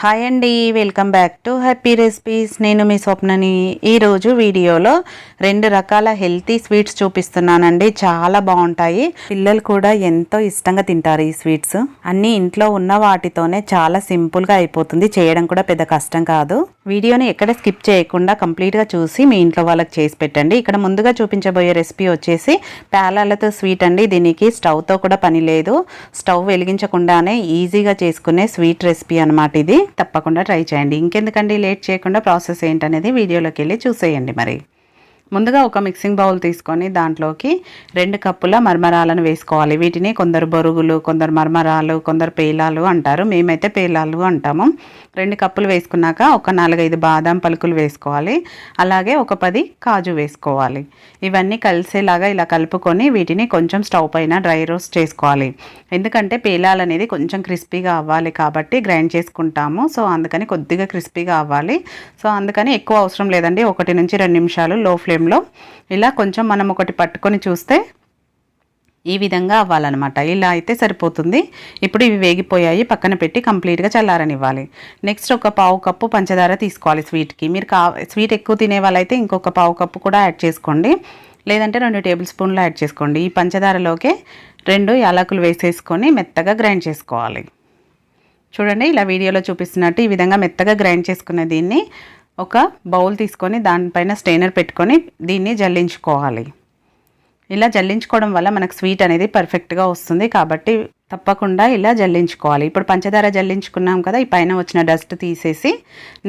Hi అండి welcome back to happy recipes. నేను మీ స్వప్నని ఈరోజు వీడియోలో రెండు రకాల హెల్తీ స్వీట్స్ చూపిస్తున్నానండి. చాలా బాగుంటాయి. పిల్లలు కూడా ఎంతో ఇష్టంగా తింటారు ఈ స్వీట్స్. అన్నీ ఇంట్లో ఉన్న వాటితోనే చాలా సింపుల్గా అయిపోతుంది. చేయడం కూడా పెద్ద కష్టం కాదు. వీడియోని ఎక్కడ స్కిప్ చేయకుండా కంప్లీట్గా చూసి మీ ఇంట్లో వాళ్ళకి చేసి పెట్టండి. ఇక్కడ ముందుగా చూపించబోయే రెసిపీ వచ్చేసి పేలాలతో స్వీట్ అండి. దీనికి స్టవ్తో కూడా పని లేదు. స్టవ్ వెలిగించకుండానే ఈజీగా చేసుకునే స్వీట్ రెసిపీ అనమాట ఇది. తప్పకుండా ట్రై చేయండి. ఇంకెందుకండి లేట్ చేయకుండా ప్రాసెస్ ఏంటనేది వీడియోలోకి వెళ్ళి చూసేయండి మరి. ముందుగా ఒక మిక్సింగ్ బౌల్ తీసుకొని దాంట్లోకి రెండు కప్పుల మర్మరాలను వేసుకోవాలి. వీటిని కొందరు బొరుగులు కొందరు మర్మరాలు కొందరు పేలాలు అంటారు. మేమైతే పేలాలు అంటాము. రెండు కప్పులు వేసుకున్నాక ఒక నాలుగైదు బాదం పలుకులు వేసుకోవాలి. అలాగే ఒక పది కాజు వేసుకోవాలి. ఇవన్నీ కలిసేలాగా ఇలా కలుపుకొని వీటిని కొంచెం స్టవ్ పైన డ్రై రోస్ట్ చేసుకోవాలి. ఎందుకంటే పేలాలు అనేది కొంచెం క్రిస్పీగా అవ్వాలి కాబట్టి గ్రైండ్ చేసుకుంటాము. సో అందుకని కొద్దిగా క్రిస్పీగా అవ్వాలి. సో అందుకని ఎక్కువ అవసరం లేదండి. ఒకటి నుంచి రెండు నిమిషాలు లో ఫ్లేమ్లో ఇలా కొంచెం మనం ఒకటి పట్టుకొని చూస్తే ఈ విధంగా అవ్వాలన్నమాట. ఇలా అయితే సరిపోతుంది. ఇప్పుడు ఇవి వేగిపోయాయి. పక్కన పెట్టి కంప్లీట్గా చల్లారనివ్వాలి. నెక్స్ట్ ఒక పావు కప్పు పంచదార తీసుకోవాలి స్వీట్కి. మీరు కా స్వీట్ ఎక్కువ తినే వాళ్ళైతే ఇంకొక పావు కప్పు కూడా యాడ్ చేసుకోండి. లేదంటే రెండు టేబుల్ స్పూన్లు యాడ్ చేసుకోండి. ఈ పంచదారలోకే రెండు యాలకులు వేసేసుకొని మెత్తగా గ్రైండ్ చేసుకోవాలి. చూడండి ఇలా వీడియోలో చూపిస్తున్నట్టు ఈ విధంగా మెత్తగా గ్రైండ్ చేసుకున్న దీన్ని ఒక బౌల్ తీసుకొని దానిపైన స్టెయినర్ పెట్టుకొని దీన్ని జల్లించుకోవాలి. ఇలా జల్లించుకోవడం వల్ల మనకు స్వీట్ అనేది పర్ఫెక్ట్గా వస్తుంది కాబట్టి తప్పకుండా ఇలా జల్లించుకోవాలి. ఇప్పుడు పంచదార జల్లించుకున్నాం కదా ఈ పైన వచ్చిన డస్ట్ తీసేసి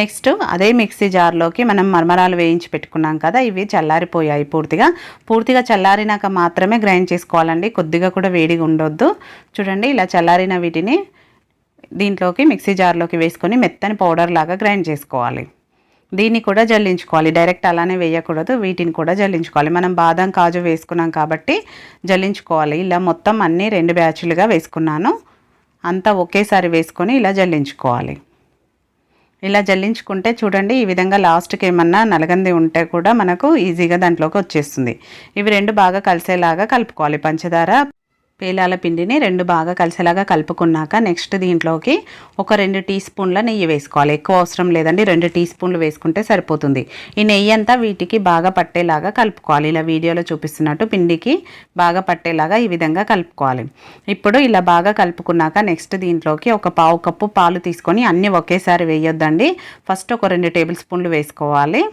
నెక్స్ట్ అదే మిక్సీ జార్లోకి మనం మరమరాలు వేయించి పెట్టుకున్నాం కదా ఇవి చల్లారిపోయాయి పూర్తిగా. పూర్తిగా చల్లారినాక మాత్రమే గ్రైండ్ చేసుకోవాలండి. కొద్దిగా కూడా వేడిగా ఉండొద్దు. చూడండి ఇలా చల్లారిన వీటిని దీంట్లోకి మిక్సీ జార్లోకి వేసుకొని మెత్తని పౌడర్ లాగా గ్రైండ్ చేసుకోవాలి. దీన్ని కూడా జల్లించుకోవాలి. డైరెక్ట్ అలానే వేయకూడదు వీటిని కూడా జల్లించుకోవాలి. మనం బాదం కాజు వేసుకున్నాం కాబట్టి జల్లించుకోవాలి. ఇలా మొత్తం అన్నీ రెండు బ్యాచ్లుగా వేసుకున్నాను. అంతా ఒకేసారి వేసుకొని ఇలా జల్లించుకోవాలి. ఇలా జల్లించుకుంటే చూడండి ఈ విధంగా లాస్ట్కి ఏమన్నా నలగంది ఉంటే కూడా మనకు ఈజీగా దాంట్లోకి వచ్చేస్తుంది. ఇవి రెండు బాగా కలిసేలాగా కలుపుకోవాలి. పంచదార పేలాల పిండిని రెండు బాగా కలిసేలాగా కలుపుకున్నాక నెక్స్ట్ దీంట్లోకి ఒక రెండు టీ స్పూన్ల నెయ్యి వేసుకోవాలి. ఎక్కువ అవసరం లేదండి. రెండు టీ స్పూన్లు వేసుకుంటే సరిపోతుంది. ఈ నెయ్యి అంతా వీటికి బాగా పట్టేలాగా కలుపుకోవాలి. ఇలా వీడియోలో చూపిస్తున్నట్టు పిండికి బాగా పట్టేలాగా ఈ విధంగా కలుపుకోవాలి. ఇప్పుడు ఇలా బాగా కలుపుకున్నాక నెక్స్ట్ దీంట్లోకి ఒక పావు కప్పు పాలు తీసుకొని అన్నీ ఒకేసారి వేయొద్దండి. ఫస్ట్ ఒక రెండు టేబుల్ స్పూన్లు వేసుకోవాలి.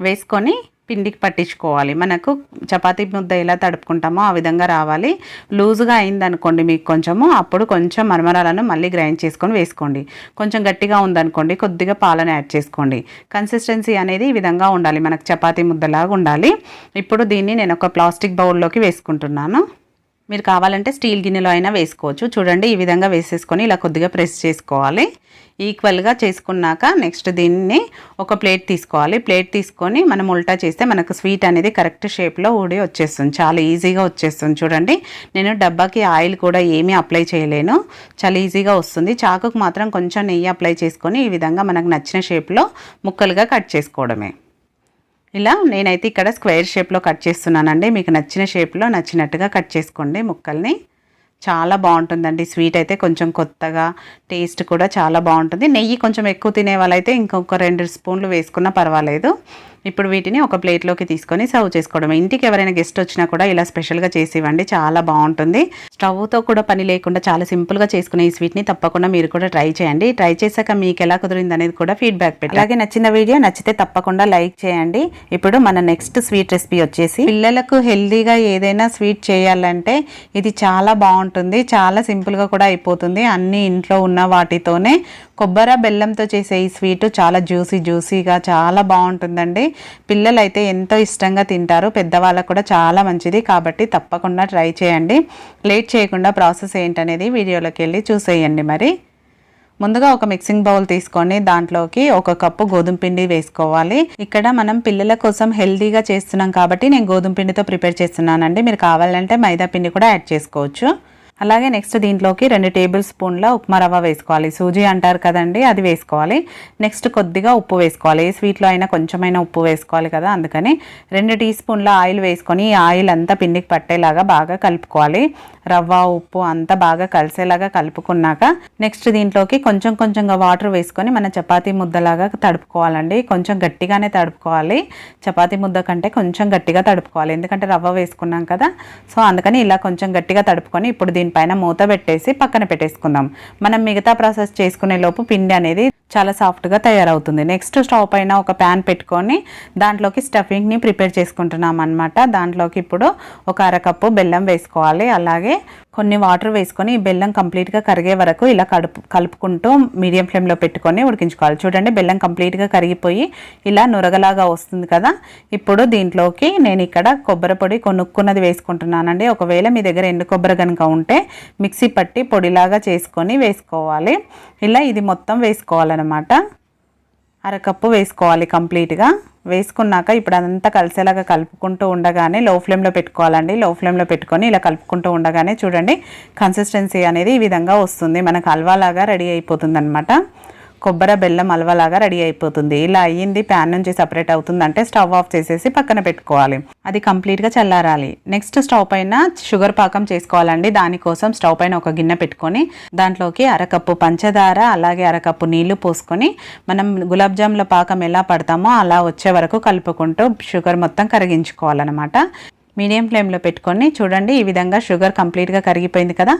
వేసుకొని పిండికి పట్టించుకోవాలి. మనకు చపాతీ ముద్ద ఎలా తడుపుకుంటామో ఆ విధంగా రావాలి. లూజుగా అయిందనుకోండి మీకు కొంచెము అప్పుడు కొంచెం మరమరాలను మళ్ళీ గ్రైండ్ చేసుకొని వేసుకోండి. కొంచెం గట్టిగా ఉందనుకోండి కొద్దిగా పాలను యాడ్ చేసుకోండి. కన్సిస్టెన్సీ అనేది ఈ విధంగా ఉండాలి. మనకు చపాతీ ముద్దలాగా ఉండాలి. ఇప్పుడు దీన్ని నేను ఒక ప్లాస్టిక్ బౌల్లోకి వేసుకుంటున్నాను. మీరు కావాలంటే స్టీల్ గిన్నెలో అయినా వేసుకోవచ్చు. చూడండి ఈ విధంగా వేసేసుకొని ఇలా కొద్దిగా ప్రెస్ చేసుకోవాలి. ఈక్వల్గా చేసుకున్నాక నెక్స్ట్ దీన్ని ఒక ప్లేట్ తీసుకోవాలి. ప్లేట్ తీసుకొని మనం ఉల్టా చేస్తే మనకు స్వీట్ అనేది కరెక్ట్ షేప్లో ఊడి వచ్చేస్తుంది. చాలా ఈజీగా వచ్చేస్తుంది. చూడండి నేను డబ్బాకి ఆయిల్ కూడా ఏమీ అప్లై చేయలేను. చాలా ఈజీగా వస్తుంది. చాకుకు మాత్రం కొంచెం నెయ్యి అప్లై చేసుకొని ఈ విధంగా మనకు నచ్చిన షేప్లో ముక్కలుగా కట్ చేసుకోవడమే. ఇలా నేనైతే ఇక్కడ స్క్వేర్ షేప్లో కట్ చేస్తున్నానండి. మీకు నచ్చిన షేప్లో నచ్చినట్టుగా కట్ చేసుకోండి ముక్కల్ని. చాలా బాగుంటుందండి. స్వీట్ అయితే కొంచెం కొత్తగా టేస్ట్ కూడా చాలా బాగుంటుంది. నెయ్యి కొంచెం ఎక్కువ తినే వాళ్ళైతే ఇంకొక రెండు స్పూన్లు వేసుకున్నా పర్వాలేదు. ఇప్పుడు వీటిని ఒక ప్లేట్లోకి తీసుకొని సర్వ్ చేసుకోవడం ఇంటికి ఎవరైనా గెస్ట్ వచ్చినా కూడా ఇలా స్పెషల్గా చేసి ఇవ్వండి చాలా బాగుంటుంది. స్టవ్తో కూడా పని లేకుండా చాలా సింపుల్గా చేసుకునే ఈ స్వీట్ని తప్పకుండా మీరు కూడా ట్రై చేయండి. ట్రై చేశాక మీకు ఎలా కుదిరింది అనేది కూడా ఫీడ్బ్యాక్ పెట్టి అలాగే నచ్చిన వీడియో నచ్చితే తప్పకుండా లైక్ చేయండి. ఇప్పుడు మన నెక్స్ట్ స్వీట్ రెసిపీ వచ్చేసి పిల్లలకు హెల్దీగా ఏదైనా స్వీట్ చేయాలంటే ఇది చాలా బాగుంటుంది చాలా సింపుల్గా కూడా అయిపోతుంది. అన్ని ఇంట్లో ఉన్న వాటితోనే కొబ్బరి బెల్లంతో చేసే ఈ స్వీట్ చాలా జ్యూసీ జ్యూసీగా చాలా బాగుంటుందండి. పిల్లలు అయితే ఎంతో ఇష్టంగా తింటారు. పెద్దవాళ్ళకు కూడా చాలా మంచిది. కాబట్టి తప్పకుండా ట్రై చేయండి. లేట్ చేయకుండా ప్రాసెస్ ఏంటనేది వీడియోలోకి వెళ్ళి చూసేయండి మరి. ముందుగా ఒక మిక్సింగ్ బౌల్ తీసుకొని దాంట్లోకి ఒక కప్పు గోధుమ పిండి వేసుకోవాలి. ఇక్కడ మనం పిల్లల కోసం హెల్దీగా చేస్తున్నాం కాబట్టి నేను గోధుమ పిండితో ప్రిపేర్ చేస్తున్నానండి. మీరు కావాలంటే మైదా పిండి కూడా యాడ్ చేసుకోవచ్చు. అలాగే నెక్స్ట్ దీంట్లోకి రెండు టేబుల్ స్పూన్ల ఉప్మా రవ్వ వేసుకోవాలి. సూజీ అంటారు కదండి అది వేసుకోవాలి. నెక్స్ట్ కొద్దిగా ఉప్పు వేసుకోవాలి. ఏ స్వీట్లో అయినా కొంచెమైనా ఉప్పు వేసుకోవాలి కదా అందుకని రెండు టీ స్పూన్ల ఆయిల్ వేసుకొని ఈ ఆయిల్ అంతా పిండికి పట్టేలాగా బాగా కలుపుకోవాలి. రవ్వ ఉప్పు అంతా బాగా కలిసేలాగా కలుపుకున్నాక నెక్స్ట్ దీంట్లోకి కొంచెం కొంచెంగా వాటర్ వేసుకొని మన చపాతీ ముద్దలాగా తడుపుకోవాలండి. కొంచెం గట్టిగానే తడుపుకోవాలి. చపాతీ ముద్ద కంటే కొంచెం గట్టిగా తడుపుకోవాలి. ఎందుకంటే రవ్వ వేసుకున్నాం కదా సో అందుకని ఇలా కొంచెం గట్టిగా తడుపుకొని ఇప్పుడు దీని దీనిపైన మూత పెట్టేసి పక్కన పెట్టేసుకుందాం. మనం మిగతా ప్రాసెస్ చేసుకునే లోపు పిండి అనేది చాలా సాఫ్ట్గా తయారవుతుంది. నెక్స్ట్ స్టవ్ పైన ఒక ప్యాన్ పెట్టుకొని దాంట్లోకి స్టఫింగ్ని ప్రిపేర్ చేసుకుంటున్నాం అనమాట దాంట్లోకి ఇప్పుడు ఒక అరకప్పు బెల్లం వేసుకోవాలి. అలాగే కొన్ని వాటర్ వేసుకొని ఈ బెల్లం కంప్లీట్గా కరిగే వరకు ఇలా కడుపు కలుపుకుంటూ మీడియం ఫ్లేమ్లో పెట్టుకొని ఉడికించుకోవాలి. చూడండి బెల్లం కంప్లీట్గా కరిగిపోయి ఇలా నురగలాగా వస్తుంది కదా. ఇప్పుడు దీంట్లోకి నేను ఇక్కడ కొబ్బరి పొడి కొనుక్కున్నది వేసుకుంటున్నానండి. ఒకవేళ మీ దగ్గర ఎండు కొబ్బరి కనుక ఉంటే మిక్సీ పట్టి పొడిలాగా చేసుకొని వేసుకోవాలి. ఇలా ఇది మొత్తం వేసుకోవాలి వేసుకోవాలన్నమాట అరకప్పు వేసుకోవాలి కంప్లీట్గా. వేసుకున్నాక ఇప్పుడు అదంతా కలిసేలాగా కలుపుకుంటూ ఉండగానే లో ఫ్లేమ్లో పెట్టుకోవాలండి లో ఫ్లేమ్లో పెట్టుకొని ఇలా కలుపుకుంటూ ఉండగానే చూడండి కన్సిస్టెన్సీ అనేది ఈ విధంగా వస్తుంది. మనకు హల్వాలాగా రెడీ అయిపోతుంది అనమాట కొబ్బరి బెల్లం హల్వాలాగా రెడీ అయిపోతుంది. ఇలా అయ్యింది ప్యాన్ నుంచి సపరేట్ అవుతుందంటే స్టవ్ ఆఫ్ చేసేసి పక్కన పెట్టుకోవాలి. అది కంప్లీట్గా చల్లారాలి. నెక్స్ట్ స్టవ్ పైన షుగర్ పాకం చేసుకోవాలండి. దానికోసం స్టవ్ పైన ఒక గిన్నె పెట్టుకొని దాంట్లోకి అరకప్పు పంచదార అలాగే అరకప్పు నీళ్ళు పోసుకొని మనం గులాబ్ జాముల పాకం ఎలా పడతామో అలా వచ్చే వరకు కలుపుకుంటూ షుగర్ మొత్తం కరిగించుకోవాలన్నమాట. మీడియం ఫ్లేమ్లో పెట్టుకొని చూడండి ఈ విధంగా షుగర్ కంప్లీట్గా కరిగిపోయింది కదా.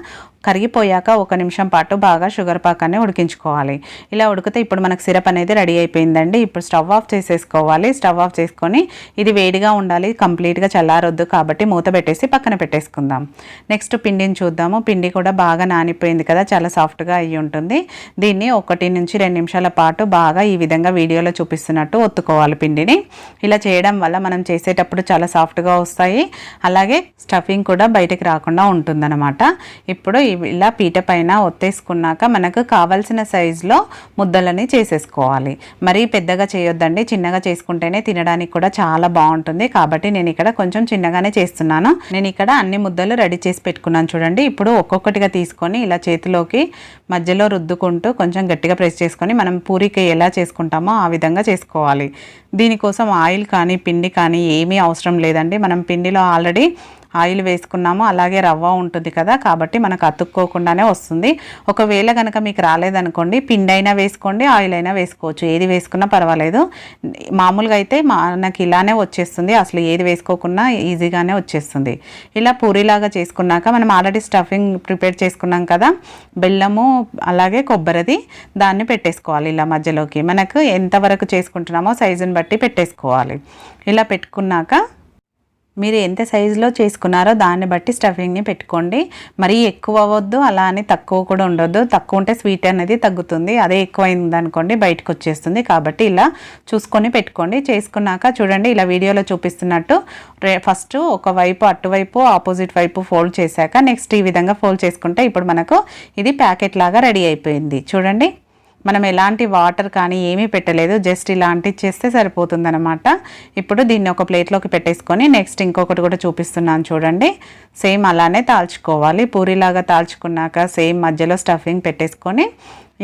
కరిగిపోయాక ఒక నిమిషం పాటు బాగా షుగర్ పాకాన్ని ఉడికించుకోవాలి. ఇలా ఉడికితే ఇప్పుడు మనకు సిరప్ అనేది రెడీ అయిపోయిందండి. ఇప్పుడు స్టవ్ ఆఫ్ చేసేసుకోవాలి. స్టవ్ ఆఫ్ చేసుకొని ఇది వేడిగా ఉండాలి. కంప్లీట్గా చల్లారొద్దు కాబట్టి మూత పెట్టేసి పక్కన పెట్టేసుకుందాం. నెక్స్ట్ పిండిని చూద్దాము. పిండి కూడా బాగా నానిపోయింది కదా. చాలా సాఫ్ట్గా అయ్యి ఉంటుంది. దీన్ని ఒకటి నుంచి రెండు నిమిషాల పాటు బాగా ఈ విధంగా వీడియోలో చూపిస్తున్నట్టు ఒత్తుకోవాలి పిండిని. ఇలా చేయడం వల్ల మనం చేసేటప్పుడు చాలా సాఫ్ట్గా వస్తాయి. అలాగే స్టఫింగ్ కూడా బయటకు రాకుండా ఉంటుందన్నమాట. ఇప్పుడు ఇవి ఇలా పీట పైన ఒత్తేసుకున్నాక మనకు కావాల్సిన సైజులో ముద్దలని చేసేసుకోవాలి. మరీ పెద్దగా చేయొద్దండి. చిన్నగా చేసుకుంటేనే తినడానికి కూడా చాలా బాగుంటుంది. కాబట్టి నేను ఇక్కడ కొంచెం చిన్నగానే చేస్తున్నాను. నేను ఇక్కడ అన్ని ముద్దలు రెడీ చేసి పెట్టుకున్నాను చూడండి. ఇప్పుడు ఒక్కొక్కటిగా తీసుకొని ఇలా చేతిలోకి మధ్యలో రుద్దుకుంటూ కొంచెం గట్టిగా ప్రెస్ చేసుకొని మనం పూరికి ఎలా చేసుకుంటామో ఆ విధంగా చేసుకోవాలి. దీనికోసం ఆయిల్ కానీ పిండి కానీ ఏమీ అవసరం లేదండి. మనం పిండిలో ఆల్రెడీ ఆయిల్ వేసుకున్నాము అలాగే రవ్వ ఉంటుంది కదా కాబట్టి మనకు అతుక్కోకుండానే వస్తుంది. ఒకవేళ కనుక మీకు రాలేదనుకోండి పిండి అయినా వేసుకోండి ఆయిల్ అయినా వేసుకోవచ్చు. ఏది వేసుకున్నా పర్వాలేదు. మామూలుగా అయితే మనకి ఇలానే వచ్చేస్తుంది. అసలు ఏది వేసుకోకుండా ఈజీగానే వచ్చేస్తుంది. ఇలా పూరిలాగా చేసుకున్నాక మనం ఆల్రెడీ స్టఫింగ్ ప్రిపేర్ చేసుకున్నాం కదా బెల్లము అలాగే కొబ్బరిది దాన్ని పెట్టేసుకోవాలి ఇలా మధ్యలోకి. మనకు ఎంతవరకు చేసుకుంటున్నామో సైజుని బట్టి పెట్టేసుకోవాలి. ఇలా పెట్టుకున్నాక మీరు ఎంత సైజులో చేసుకున్నారో దాన్ని బట్టి స్టఫింగ్ని పెట్టుకోండి. మరీ ఎక్కువ అవ్వద్దు అలా అని తక్కువ కూడా ఉండొద్దు. తక్కువ ఉంటే స్వీట్ అనేది తగ్గుతుంది. అదే ఎక్కువ అయిందనుకోండి బయటకు వచ్చేస్తుంది. కాబట్టి ఇలా చూసుకొని పెట్టుకోండి. చేసుకున్నాక చూడండి ఇలా వీడియోలో చూపిస్తున్నట్టు ఫస్ట్ ఒక వైపు అటువైపు ఆపోజిట్ వైపు ఫోల్డ్ చేశాక నెక్స్ట్ ఈ విధంగా ఫోల్డ్ చేసుకుంటే ఇప్పుడు మనకు ఇది ప్యాకెట్ లాగా రెడీ అయిపోయింది. చూడండి. మనం ఎలాంటి వాటర్ కానీ ఏమీ పెట్టలేదు జస్ట్ ఇలా చేస్తే సరిపోతుందనమాట ఇప్పుడు దీన్ని ఒక ప్లేట్లోకి పెట్టేసుకొని నెక్స్ట్ ఇంకొకటి కూడా చూపిస్తున్నాను చూడండి. సేమ్ అలానే తాల్చుకోవాలి. పూరిలాగా తాల్చుకున్నాక సేమ్ మధ్యలో స్టఫింగ్ పెట్టేసుకొని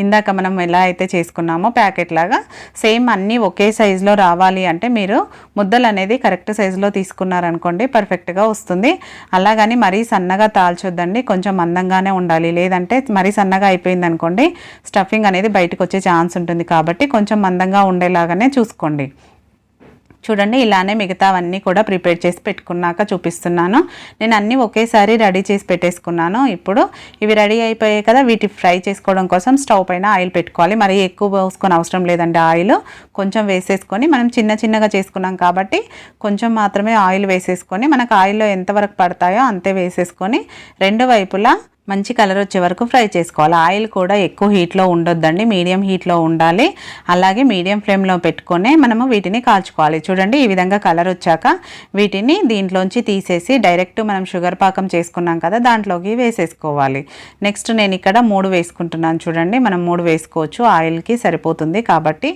ఇందాక మనం ఎలా అయితే చేసుకున్నామో ప్యాకెట్ లాగా సేమ్ అన్నీ ఒకే సైజులో రావాలి అంటే మీరు ముద్దలు అనేది కరెక్ట్ సైజులో తీసుకున్నారనుకోండి పర్ఫెక్ట్గా వస్తుంది. అలాగని మరీ సన్నగా తాల్చొద్దండి కొంచెం మందంగానే ఉండాలి. లేదంటే మరీ సన్నగా అయిపోయింది అనుకోండి స్టఫింగ్ అనేది బయటకు వచ్చే ఛాన్స్ ఉంటుంది కాబట్టి కొంచెం మందంగా ఉండేలాగానే చూసుకోండి. చూడండి ఇలానే మిగతావన్నీ కూడా ప్రిపేర్ చేసి పెట్టుకున్నాక చూపిస్తున్నాను. నేను అన్నీ ఒకేసారి రెడీ చేసి పెట్టేసుకున్నాను. ఇప్పుడు ఇవి రెడీ అయిపోయాయి కదా వీటి ఫ్రై చేసుకోవడం కోసం స్టవ్ పైన ఆయిల్ పెట్టుకోవాలి. మరి ఎక్కువ పోసుకొని అవసరం లేదండి ఆయిల్. కొంచెం వేసేసుకొని మనం చిన్న చిన్నగా చేసుకున్నాం కాబట్టి కొంచెం మాత్రమే ఆయిల్ వేసేసుకొని మనకు ఆయిల్లో ఎంతవరకు పడతాయో అంతే వేసేసుకొని రెండు వైపులా మంచి కలర్ వచ్చే వరకు ఫ్రై చేసుకోవాలి. ఆయిల్ కూడా ఎక్కువ హీట్లో ఉండొద్దండి. మీడియం హీట్లో ఉండాలి. అలాగే మీడియం ఫ్లేమ్లో పెట్టుకొని మనము వీటిని కాల్చుకోవాలి. చూడండి ఈ విధంగా కలర్ వచ్చాక వీటిని దీంట్లోంచి తీసేసి డైరెక్ట్ మనం షుగర్ పాకం చేసుకున్నాం కదా దాంట్లోకి వేసేసుకోవాలి. నెక్స్ట్ నేను ఇక్కడ మూడు వేసుకుంటున్నాను. చూడండి మనం మూడు వేసుకోవచ్చు. ఆయిల్కి సరిపోతుంది కాబట్టి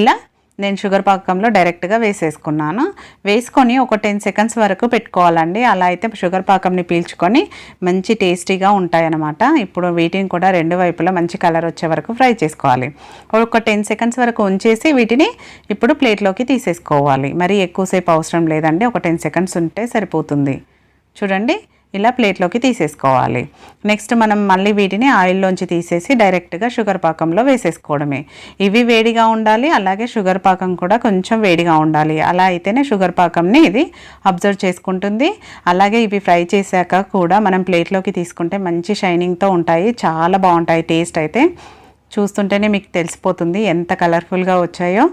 ఇలా నేను షుగర్ పాకంలో డైరెక్ట్గా వేసేసుకున్నాను. వేసుకొని ఒక టెన్ సెకండ్స్ వరకు పెట్టుకోవాలండి. అలా అయితే షుగర్ పాకంని పీల్చుకొని మంచి టేస్టీగా ఉంటాయన్నమాట. ఇప్పుడు వీటిని కూడా రెండు వైపులా మంచి కలర్ వచ్చే వరకు ఫ్రై చేసుకోవాలి. ఒక టెన్ సెకండ్స్ వరకు ఉంచేసి వీటిని ఇప్పుడు ప్లేట్లోకి తీసేసుకోవాలి. మరి ఎక్కువసేపు అవసరం లేదండి. ఒక టెన్ సెకండ్స్ ఉంటే సరిపోతుంది. చూడండి. ఇలా ప్లేట్లోకి తీసేసుకోవాలి. నెక్స్ట్ మనం మళ్ళీ వీటిని ఆయిల్లోంచి తీసేసి డైరెక్ట్గా షుగర్ పాకంలో వేసేసుకోవడమే. ఇవి వేడిగా ఉండాలి అలాగే షుగర్ పాకం కూడా కొంచెం వేడిగా ఉండాలి. అలా అయితేనే షుగర్ పాకంని ఇది అబ్జర్వ్ చేసుకుంటుంది. అలాగే ఇవి ఫ్రై చేశాక కూడా మనం ప్లేట్లోకి తీసుకుంటే మంచి షైనింగ్తో ఉంటాయి చాలా బాగుంటాయి టేస్ట్ అయితే. చూస్తుంటేనే మీకు తెలిసిపోతుంది ఎంత కలర్ఫుల్గా వచ్చాయో.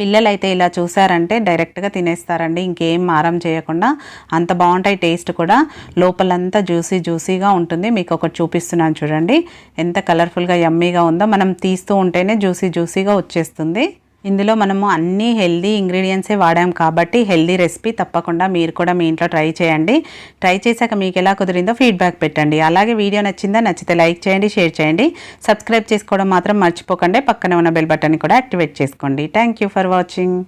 పిల్లలైతే ఇలా చూసారంటే డైరెక్ట్గా తినేస్తారండి. ఇంకేం మారం చేయకుండా అంత బాగుంటాయి టేస్ట్ కూడా. లోపలంతా జ్యూసీ జ్యూసీగా ఉంటుంది. మీకు ఒకటి చూపిస్తున్నాను చూడండి. ఎంత కలర్ఫుల్గా యమ్మీగా ఉందో. మనం తీస్తూ ఉంటేనే జ్యూసీ జ్యూసీగా వచ్చేస్తుంది. ఇందులో మనము అన్ని హెల్దీ ఇంగ్రీడియంట్సే వాడాం కాబట్టి హెల్దీ రెసిపీ తప్పకుండా మీరు కూడా మీ ఇంట్లో ట్రై చేయండి. ట్రై చేశాక మీకు ఎలా కుదిరిందో ఫీడ్బ్యాక్ పెట్టండి. అలాగే వీడియో నచ్చిందా నచ్చితే లైక్ చేయండి షేర్ చేయండి. సబ్స్క్రైబ్ చేసుకోవడం మాత్రం మర్చిపోకండి. పక్కనే ఉన్న బెల్ బటన్ కూడా యాక్టివేట్ చేసుకోండి. Thank you for watching.